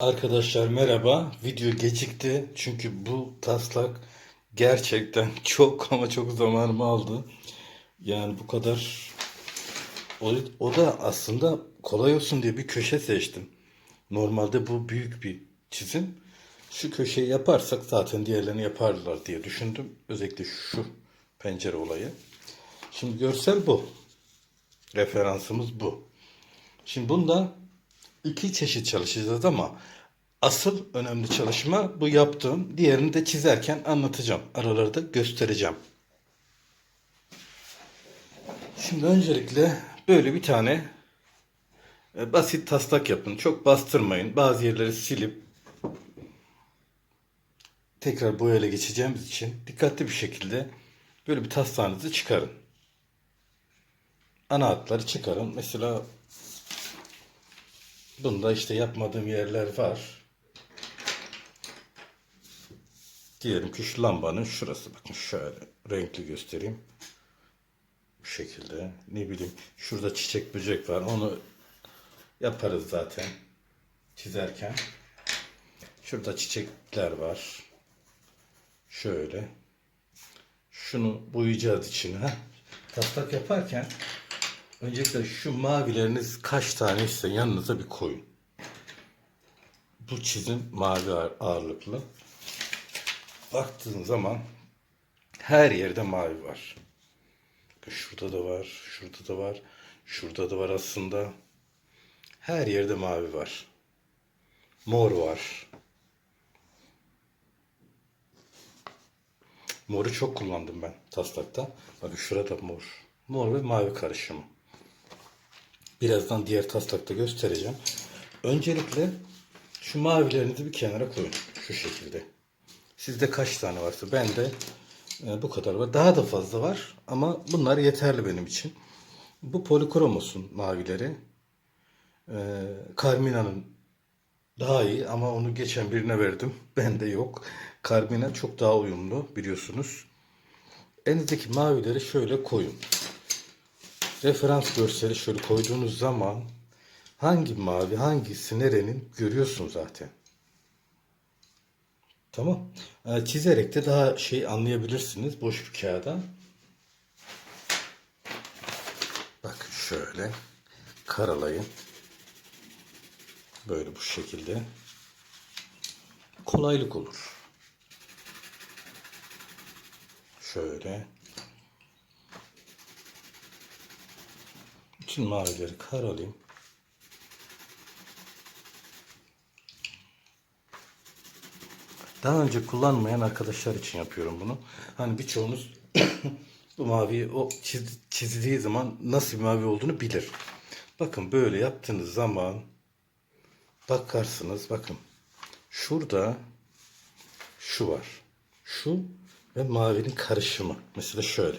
Arkadaşlar merhaba. Video gecikti çünkü bu taslak gerçekten çok ama çok zamanımı aldı. Yani bu kadar o, da aslında kolay olsun diye bir köşe seçtim. Normalde bu büyük bir çizim. Şu köşeyi yaparsak zaten diğerlerini yaparlar diye düşündüm. Özellikle şu pencere olayı. Şimdi görsel bu. Referansımız bu. Şimdi bunda iki çeşit çalışacağız ama asıl önemli çalışma bu yaptığım. Diğerini de çizerken anlatacağım. Aralarda göstereceğim. Şimdi öncelikle böyle bir tane e, basit taslak yapın. Çok bastırmayın. Bazı yerleri silip tekrar boyayla geçeceğimiz için dikkatli bir şekilde böyle bir taslağınızı çıkarın. Ana hatları çıkarın. Mesela bunda işte yapmadığım yerler var. Diyelim ki şu lambanın şurası bakın şöyle renkli göstereyim. Bu şekilde ne bileyim şurada çiçek böcek var onu yaparız zaten çizerken. Şurada çiçekler var. Şöyle. Şunu boyayacağız içine. Taslak yaparken öncelikle şu mavileriniz kaç tane ise yanınıza bir koyun. Bu çizim mavi ağır- ağırlıklı. Baktığın zaman her yerde mavi var. Şurada da var, şurada da var, şurada da var aslında. Her yerde mavi var. Mor var. Moru çok kullandım ben taslakta. Bakın şurada mor. Mor ve mavi karışımı. Birazdan diğer taslakta göstereceğim. Öncelikle şu mavilerinizi bir kenara koyun. Şu şekilde. Sizde kaç tane varsa bende e, bu kadar var. Daha da fazla var ama bunlar yeterli benim için. Bu polikromosun mavileri. E, Carmina'nın daha iyi ama onu geçen birine verdim. Bende yok. Carmina çok daha uyumlu biliyorsunuz. Elinizdeki mavileri şöyle koyun. Referans görseli şöyle koyduğunuz zaman hangi mavi hangisi nerenin görüyorsun zaten. Tamam. Ee, çizerek de daha şey anlayabilirsiniz boş bir kağıda. Bak şöyle karalayın. Böyle bu şekilde. Kolaylık olur. Şöyle. Bütün mavileri karalayayım. Daha önce kullanmayan arkadaşlar için yapıyorum bunu. Hani birçoğunuz bu maviyi o çiz- çizdiği zaman nasıl bir mavi olduğunu bilir. Bakın böyle yaptığınız zaman bakarsınız bakın şurada şu var. Şu ve mavinin karışımı. Mesela şöyle.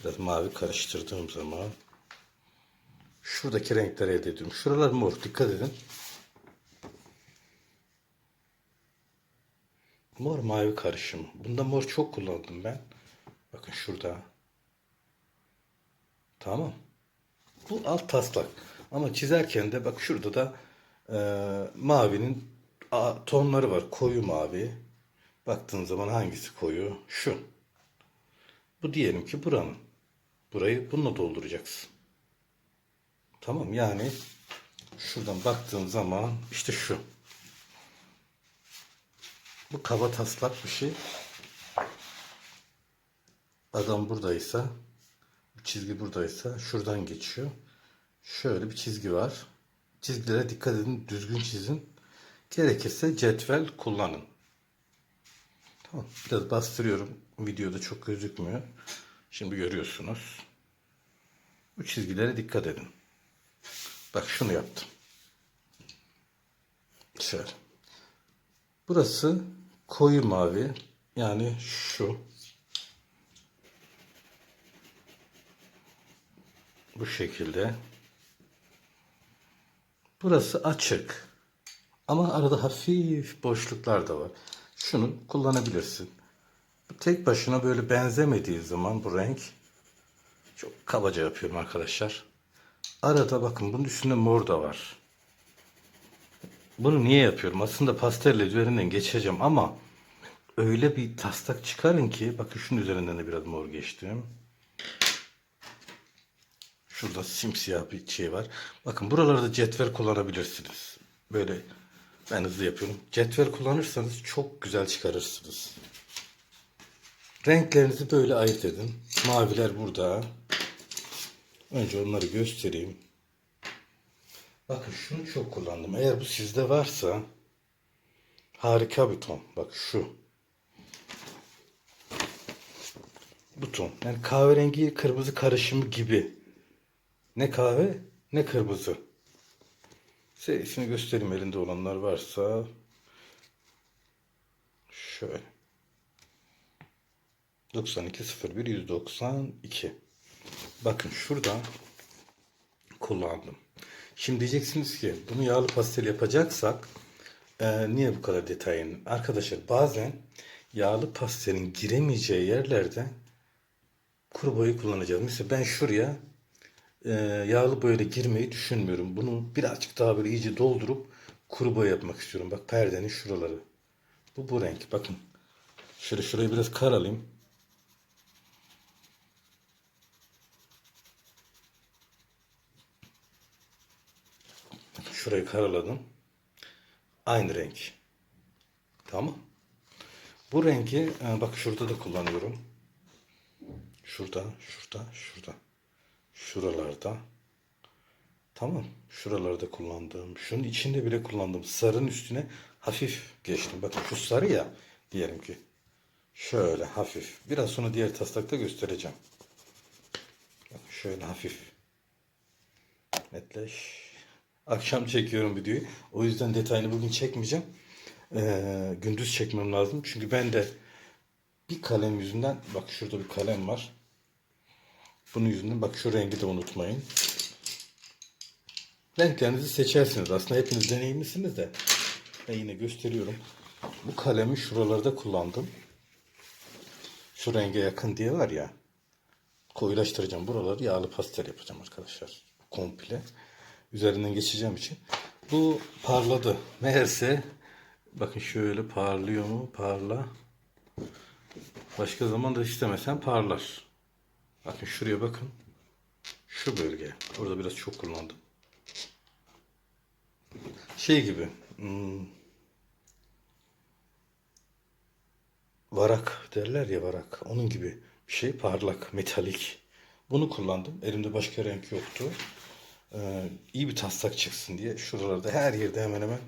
Biraz mavi karıştırdığım zaman şuradaki renkleri elde ediyorum. Şuralar mor. Dikkat edin. Mor mavi karışımı. Bunda mor çok kullandım ben. Bakın şurada. Tamam. Bu alt taslak. Ama çizerken de bak şurada da e, mavinin a- tonları var. Koyu mavi. Baktığın zaman hangisi koyu? Şu. Bu diyelim ki buranın. Burayı bununla dolduracaksın. Tamam yani şuradan baktığın zaman işte şu. Bu kaba taslak bir şey. Adam buradaysa, bu çizgi buradaysa şuradan geçiyor. Şöyle bir çizgi var. Çizgilere dikkat edin, düzgün çizin. Gerekirse cetvel kullanın. Tamam, biraz bastırıyorum. Videoda çok gözükmüyor. Şimdi görüyorsunuz. Bu çizgilere dikkat edin. Bak şunu yaptım. Şöyle. Burası koyu mavi. Yani şu. Bu şekilde. Burası açık. Ama arada hafif boşluklar da var. Şunu kullanabilirsin. Tek başına böyle benzemediği zaman bu renk çok kabaca yapıyorum arkadaşlar. Arada bakın bunun üstünde mor da var. bunu niye yapıyorum? Aslında pastelle üzerinden geçeceğim ama öyle bir taslak çıkarın ki bakın şunun üzerinden de biraz mor geçtim. Şurada simsiyah bir şey var. Bakın buralarda cetvel kullanabilirsiniz. Böyle ben hızlı yapıyorum. Cetvel kullanırsanız çok güzel çıkarırsınız. Renklerinizi böyle ayırt edin. Maviler burada. Önce onları göstereyim. Bakın şunu çok kullandım. Eğer bu sizde varsa harika bir ton. Bak şu. Bu ton. Yani kahverengi kırmızı karışımı gibi. Ne kahve ne kırmızı. Serisini göstereyim elinde olanlar varsa. Şöyle. 9201 192. Bakın şurada kullandım. Şimdi diyeceksiniz ki bunu yağlı pastel yapacaksak e, niye bu kadar detayın? Arkadaşlar bazen yağlı pastelin giremeyeceği yerlerde kuru boyu kullanacağız. Mesela ben şuraya e, yağlı boyayla girmeyi düşünmüyorum. Bunu birazcık daha böyle iyice doldurup kuru boya yapmak istiyorum. Bak perdenin şuraları. Bu bu renk. Bakın. Şöyle şurayı biraz karalayayım. Şurayı karaladım. Aynı renk. Tamam. Bu rengi e, bak şurada da kullanıyorum. Şurada, şurada, şurada. Şuralarda. Tamam. Şuralarda kullandım. Şunun içinde bile kullandım. Sarının üstüne hafif geçtim. Bakın şu sarı ya diyelim ki. Şöyle hafif. Biraz sonra diğer taslakta göstereceğim. Şöyle hafif. Netleş. Akşam çekiyorum videoyu. O yüzden detayını bugün çekmeyeceğim. Ee, gündüz çekmem lazım. Çünkü ben de bir kalem yüzünden bak şurada bir kalem var. Bunun yüzünden bak şu rengi de unutmayın. Renklerinizi seçersiniz. Aslında hepiniz deneyimlisiniz de. Ben yine gösteriyorum. Bu kalemi şuralarda kullandım. Şu renge yakın diye var ya. Koyulaştıracağım. Buraları yağlı pastel yapacağım arkadaşlar. Komple. Üzerinden geçeceğim için. Bu parladı. Meğerse bakın şöyle parlıyor mu? Parla. Başka zaman da istemesen parlar. Bakın şuraya bakın. Şu bölge. Orada biraz çok kullandım. Şey gibi. Hmm, varak derler ya varak. Onun gibi bir şey parlak, metalik. Bunu kullandım. Elimde başka renk yoktu. Ee, iyi bir taslak çıksın diye şuralarda her yerde hemen hemen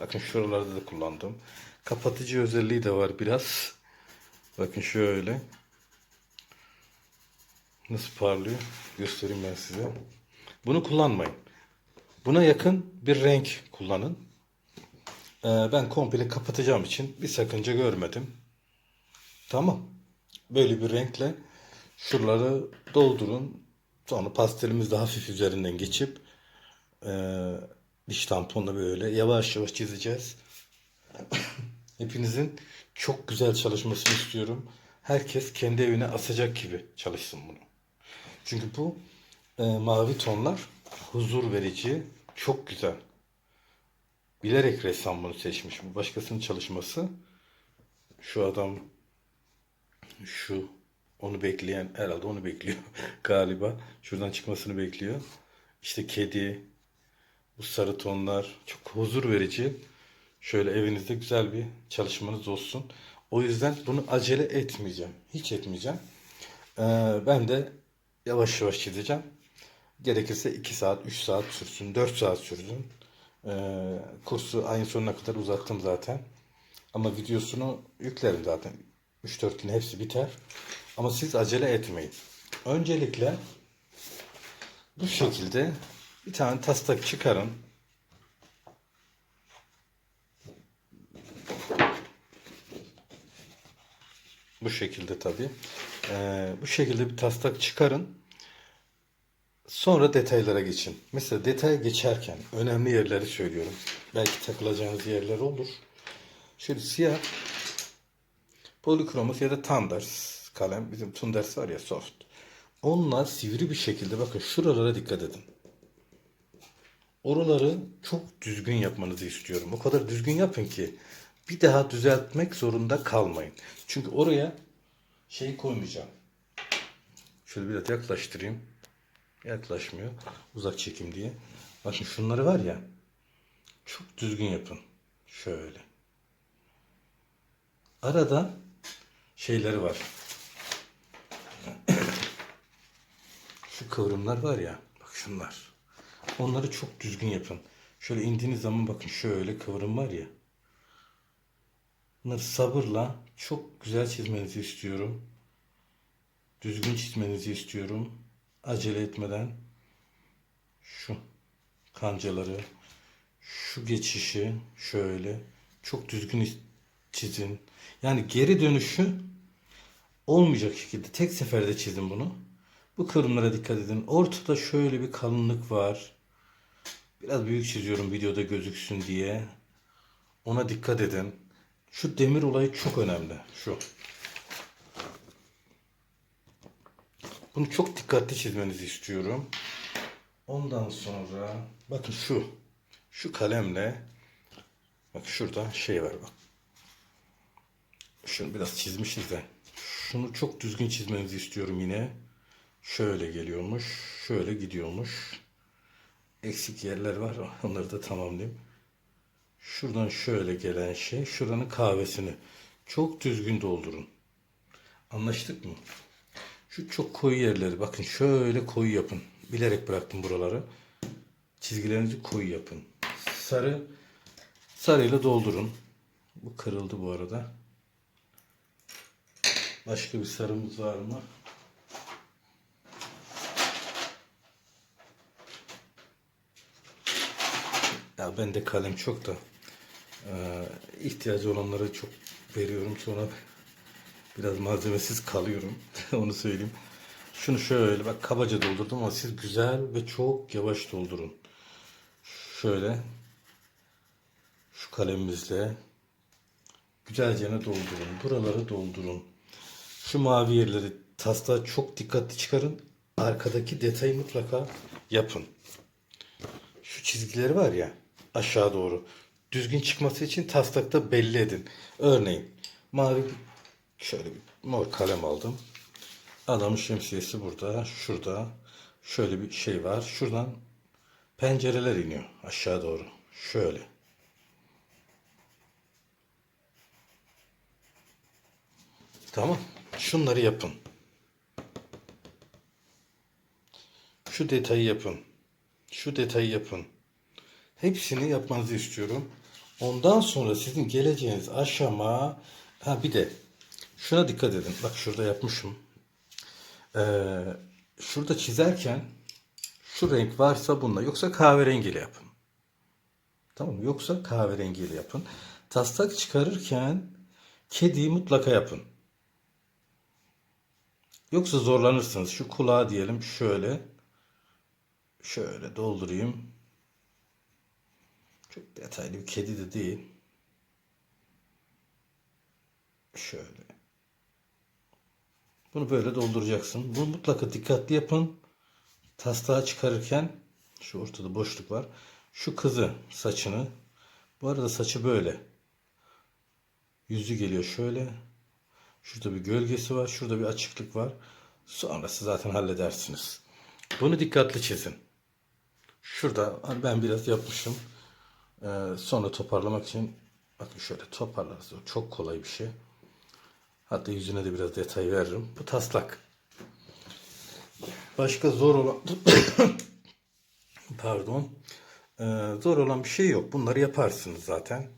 bakın şuralarda da kullandım. Kapatıcı özelliği de var biraz. Bakın şöyle. Nasıl parlıyor? Göstereyim ben size. Bunu kullanmayın. Buna yakın bir renk kullanın. Ee, ben komple kapatacağım için bir sakınca görmedim. Tamam. Böyle bir renkle şuraları doldurun. Sonra pastelimiz de hafif üzerinden geçip e, diş tamponla böyle yavaş yavaş çizeceğiz. Hepinizin çok güzel çalışmasını istiyorum. Herkes kendi evine asacak gibi çalışsın bunu. Çünkü bu e, mavi tonlar huzur verici, çok güzel. Bilerek ressam bunu seçmiş. Başkasının çalışması. Şu adam şu onu bekleyen herhalde onu bekliyor galiba. Şuradan çıkmasını bekliyor. İşte kedi, bu sarı tonlar çok huzur verici. Şöyle evinizde güzel bir çalışmanız olsun. O yüzden bunu acele etmeyeceğim. Hiç etmeyeceğim. Ee, ben de yavaş yavaş çizeceğim. Gerekirse 2 saat, 3 saat sürsün, 4 saat sürsün. Ee, kursu ayın sonuna kadar uzattım zaten. Ama videosunu yüklerim zaten. 3-4 gün hepsi biter. Ama siz acele etmeyin. Öncelikle bu şekilde bir tane taslak çıkarın. Bu şekilde tabii. Ee, bu şekilde bir taslak çıkarın. Sonra detaylara geçin. Mesela detaya geçerken önemli yerleri söylüyorum. Belki takılacağınız yerler olur. Şöyle siyah Polikromus ya da Thunders kalem. Bizim Thunders var ya soft. Onlar sivri bir şekilde bakın şuralara dikkat edin. oraları çok düzgün yapmanızı istiyorum. O kadar düzgün yapın ki bir daha düzeltmek zorunda kalmayın. Çünkü oraya şey koymayacağım. Şöyle biraz yaklaştırayım. Yaklaşmıyor. Uzak çekim diye. Bakın şunları var ya. Çok düzgün yapın. Şöyle. Arada şeyleri var. Şu kıvrımlar var ya. Bak şunlar. Onları çok düzgün yapın. Şöyle indiğiniz zaman bakın şöyle kıvrım var ya. Bunları sabırla çok güzel çizmenizi istiyorum. Düzgün çizmenizi istiyorum. Acele etmeden. Şu kancaları, şu geçişi şöyle çok düzgün çizin. Yani geri dönüşü olmayacak şekilde tek seferde çizin bunu. Bu kıvrımlara dikkat edin. Ortada şöyle bir kalınlık var. Biraz büyük çiziyorum videoda gözüksün diye. Ona dikkat edin. Şu demir olayı çok önemli. Şu. Bunu çok dikkatli çizmenizi istiyorum. Ondan sonra bakın şu. Şu kalemle bak şurada şey var bak. Şunu biraz çizmişiz de. Şunu çok düzgün çizmenizi istiyorum yine. Şöyle geliyormuş. Şöyle gidiyormuş. Eksik yerler var. Onları da tamamlayayım. Şuradan şöyle gelen şey. Şuranın kahvesini. Çok düzgün doldurun. Anlaştık mı? Şu çok koyu yerleri. Bakın şöyle koyu yapın. Bilerek bıraktım buraları. Çizgilerinizi koyu yapın. Sarı sarıyla doldurun. Bu kırıldı bu arada. Başka bir sarımız var mı? Ya bende kalem çok da eee, ihtiyacı olanlara çok veriyorum. Sonra biraz malzemesiz kalıyorum. Onu söyleyeyim. Şunu şöyle bak kabaca doldurdum ama siz güzel ve çok yavaş doldurun. Şöyle şu kalemimizle güzelce doldurun. Buraları doldurun. Şu mavi yerleri taslağa çok dikkatli çıkarın. Arkadaki detayı mutlaka yapın. Şu çizgileri var ya aşağı doğru. Düzgün çıkması için taslakta belli edin. Örneğin mavi şöyle bir mor kalem aldım. Adamın şemsiyesi burada. Şurada şöyle bir şey var. Şuradan pencereler iniyor aşağı doğru. Şöyle. Tamam. Şunları yapın. Şu detayı yapın. Şu detayı yapın. Hepsini yapmanızı istiyorum. Ondan sonra sizin geleceğiniz aşama ha bir de şuna dikkat edin. Bak şurada yapmışım. Ee, şurada çizerken şu renk varsa bununla yoksa kahverengiyle yapın. Tamam mı? Yoksa kahverengiyle yapın. Taslak çıkarırken kediyi mutlaka yapın. Yoksa zorlanırsınız. Şu kulağı diyelim şöyle. Şöyle doldurayım. Çok detaylı bir kedi de değil. Şöyle. Bunu böyle dolduracaksın. Bunu mutlaka dikkatli yapın. Taslağı çıkarırken şu ortada boşluk var. Şu kızı saçını. Bu arada saçı böyle. Yüzü geliyor şöyle. Şurada bir gölgesi var. Şurada bir açıklık var. Sonrası zaten halledersiniz. Bunu dikkatli çizin. Şurada hani ben biraz yapmışım. Ee, sonra toparlamak için bakın şöyle toparlarız. Çok kolay bir şey. Hatta yüzüne de biraz detay veririm. Bu taslak. Başka zor olan pardon Ee, zor olan bir şey yok. Bunları yaparsınız zaten.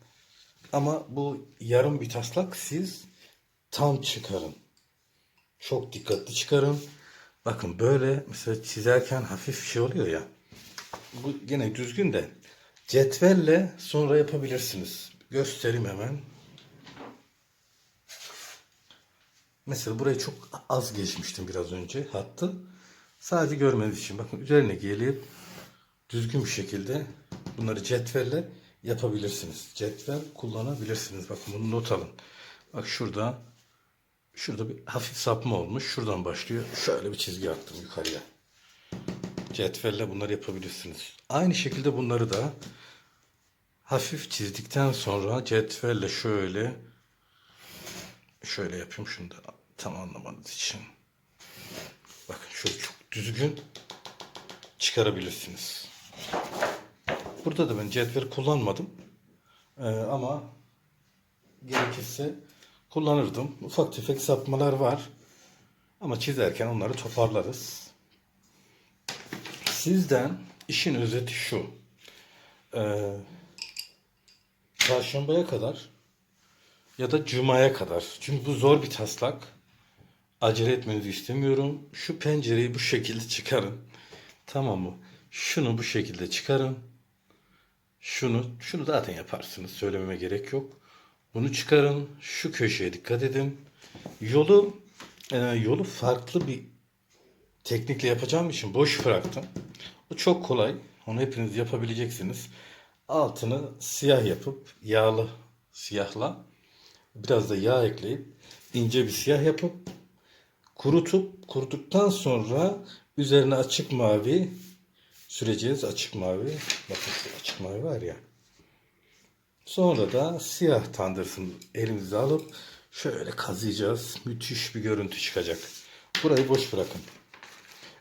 Ama bu yarım bir taslak siz tam çıkarın. Çok dikkatli çıkarın. Bakın böyle mesela çizerken hafif şey oluyor ya. Bu gene düzgün de cetvelle sonra yapabilirsiniz. Göstereyim hemen. Mesela burayı çok az geçmiştim biraz önce hattı. Sadece görmeniz için. Bakın üzerine gelip düzgün bir şekilde bunları cetvelle yapabilirsiniz. Cetvel kullanabilirsiniz. Bakın bunu not alın. Bak şurada şurada bir hafif sapma olmuş. Şuradan başlıyor. Şöyle bir çizgi attım yukarıya. cetvelle bunları yapabilirsiniz. Aynı şekilde bunları da hafif çizdikten sonra cetvelle şöyle şöyle yapayım şunu da tam anlamanız için. Bakın şöyle çok düzgün çıkarabilirsiniz. Burada da ben cetvel kullanmadım. Ee, ama gerekirse kullanırdım. Ufak tefek sapmalar var. Ama çizerken onları toparlarız. Sizden işin özeti şu. Ee, kadar ya da cumaya kadar. Çünkü bu zor bir taslak. Acele etmenizi istemiyorum. Şu pencereyi bu şekilde çıkarın. Tamam mı? Şunu bu şekilde çıkarın. Şunu, şunu zaten yaparsınız. Söylememe gerek yok. Bunu çıkarın. Şu köşeye dikkat edin. Yolu, e, yolu farklı bir teknikle yapacağım için boş bıraktım. Bu çok kolay. Onu hepiniz yapabileceksiniz. Altını siyah yapıp yağlı siyahla biraz da yağ ekleyip ince bir siyah yapıp kurutup kuruduktan sonra üzerine açık mavi süreceğiz. Açık mavi. Bakın açık mavi var ya. Sonra da siyah tandırsın elimize alıp şöyle kazıyacağız. Müthiş bir görüntü çıkacak. Burayı boş bırakın.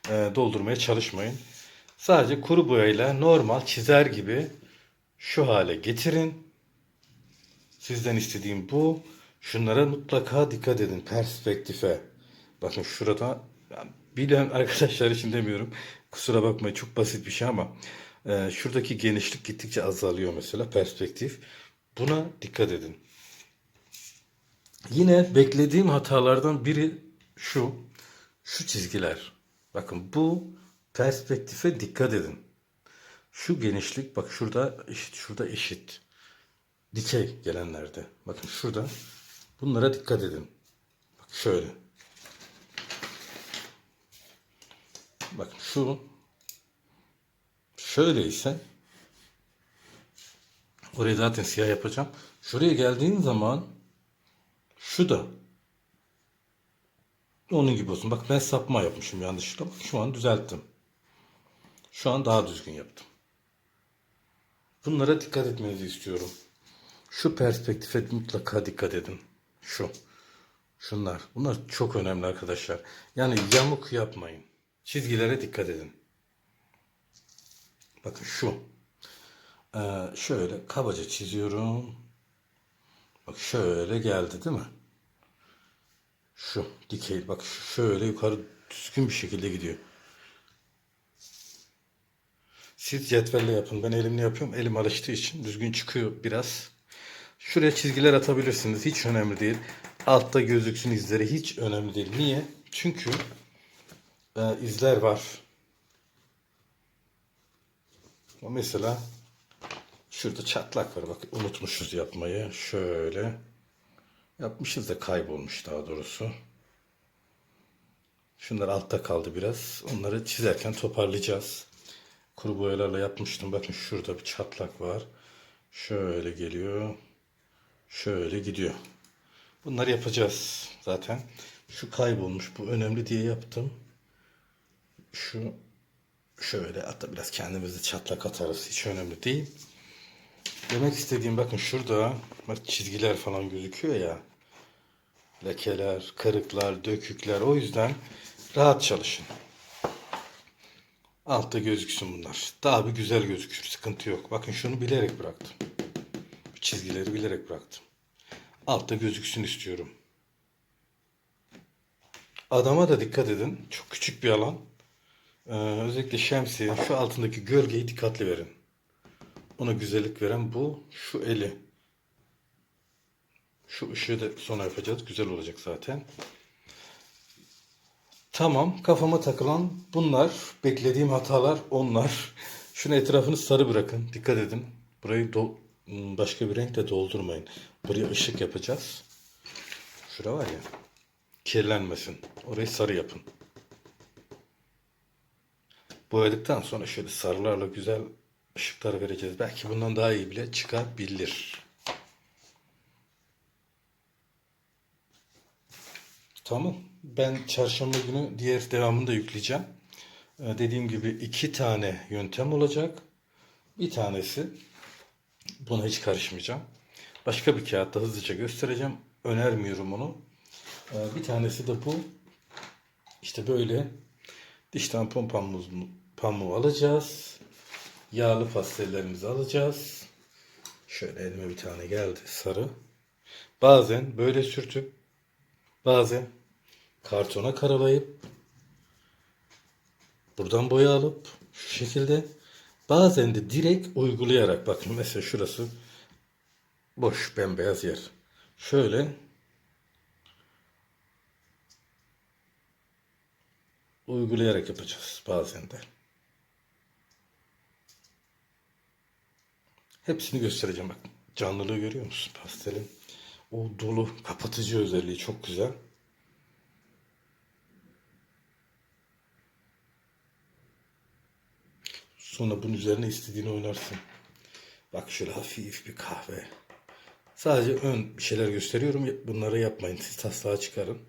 Ee, doldurmaya çalışmayın. Sadece kuru boyayla normal çizer gibi şu hale getirin. Sizden istediğim bu. Şunlara mutlaka dikkat edin. Perspektife. Bakın şurada bilen arkadaşlar için demiyorum. Kusura bakmayın çok basit bir şey ama e, şuradaki genişlik gittikçe azalıyor mesela perspektif. Buna dikkat edin. Yine beklediğim hatalardan biri şu. Şu çizgiler. Bakın bu perspektife dikkat edin. Şu genişlik bak şurada eşit, şurada eşit. Dikey gelenlerde. Bakın şurada. Bunlara dikkat edin. Bak şöyle. Bakın şu şöyle ise orayı zaten siyah yapacağım. Şuraya geldiğin zaman şu da onun gibi olsun. Bak ben sapma yapmışım yanlışlıkla. Bak şu an düzelttim. Şu an daha düzgün yaptım. Bunlara dikkat etmenizi istiyorum. Şu perspektife mutlaka dikkat edin. Şu. Şunlar. Bunlar çok önemli arkadaşlar. Yani yamuk yapmayın. Çizgilere dikkat edin. Bakın şu. Ee, şöyle kabaca çiziyorum. Bak şöyle geldi değil mi? Şu dikey. Bak şöyle yukarı düzgün bir şekilde gidiyor. Siz cetvelle yapın. Ben elimle yapıyorum. Elim alıştığı için düzgün çıkıyor biraz. Şuraya çizgiler atabilirsiniz. Hiç önemli değil. Altta gözüksün izleri. Hiç önemli değil. Niye? Çünkü e, izler var. Mesela şurada çatlak var. Bak unutmuşuz yapmayı. Şöyle. Yapmışız da kaybolmuş daha doğrusu. Şunlar altta kaldı biraz. Onları çizerken toparlayacağız. Kuru boyalarla yapmıştım. Bakın şurada bir çatlak var. Şöyle geliyor. Şöyle gidiyor. Bunları yapacağız zaten. Şu kaybolmuş. Bu önemli diye yaptım. Şu şöyle hatta biraz kendimizi çatlak atarız. Hiç önemli değil. Demek istediğim bakın şurada bak çizgiler falan gözüküyor ya. Lekeler, kırıklar, dökükler. O yüzden rahat çalışın. Altta gözüksün bunlar. Daha bir güzel gözükür. Sıkıntı yok. Bakın şunu bilerek bıraktım. Çizgileri bilerek bıraktım. Altta gözüksün istiyorum. Adama da dikkat edin. Çok küçük bir alan. Ee, özellikle şemsiye. Şu altındaki gölgeyi dikkatli verin. Ona güzellik veren bu. Şu eli. Şu ışığı da sonra yapacağız. Güzel olacak zaten. Tamam. Kafama takılan bunlar. Beklediğim hatalar onlar. Şunu etrafını sarı bırakın. Dikkat edin. Burayı do- başka bir renkle doldurmayın. Buraya ışık yapacağız. Şura var ya. Kirlenmesin. Orayı sarı yapın. Boyadıktan sonra şöyle sarılarla güzel ışıklar vereceğiz. Belki bundan daha iyi bile çıkabilir. Tamam. Ben çarşamba günü diğer devamını da yükleyeceğim. Ee, dediğim gibi iki tane yöntem olacak. Bir tanesi buna hiç karışmayacağım. Başka bir kağıtta hızlıca göstereceğim. Önermiyorum onu. Ee, bir tanesi de bu. İşte böyle diş tampon pamuğu, alacağız. Yağlı pastellerimizi alacağız. Şöyle elime bir tane geldi sarı. Bazen böyle sürtüp bazen kartona karalayıp buradan boya alıp şu şekilde bazen de direkt uygulayarak bakın mesela şurası boş bembeyaz yer. Şöyle uygulayarak yapacağız bazen de. Hepsini göstereceğim bak. Canlılığı görüyor musun pastelin? O dolu kapatıcı özelliği çok güzel. Sonra bunun üzerine istediğini oynarsın. Bak şöyle hafif bir kahve. Sadece ön bir şeyler gösteriyorum. Bunları yapmayın. Siz taslağa çıkarın.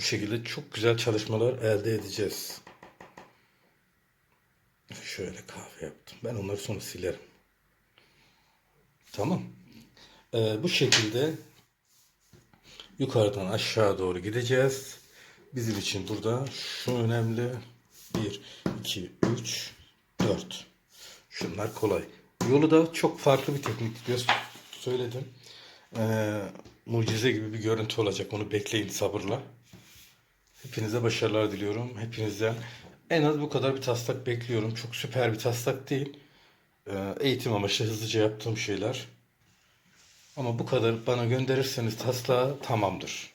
Bu şekilde çok güzel çalışmalar elde edeceğiz. Şöyle kahve yaptım. Ben onları sonra silerim. Tamam. Ee, bu şekilde yukarıdan aşağı doğru gideceğiz. Bizim için burada şu önemli. 1, 2, 3, 4. Şunlar kolay. Yolu da çok farklı bir teknik gö- söyledim. Ee, mucize gibi bir görüntü olacak. Onu bekleyin sabırla. Hepinize başarılar diliyorum. Hepinizden en az bu kadar bir taslak bekliyorum. Çok süper bir taslak değil. Ee, eğitim amaçlı hızlıca yaptığım şeyler. Ama bu kadar bana gönderirseniz taslağı tamamdır.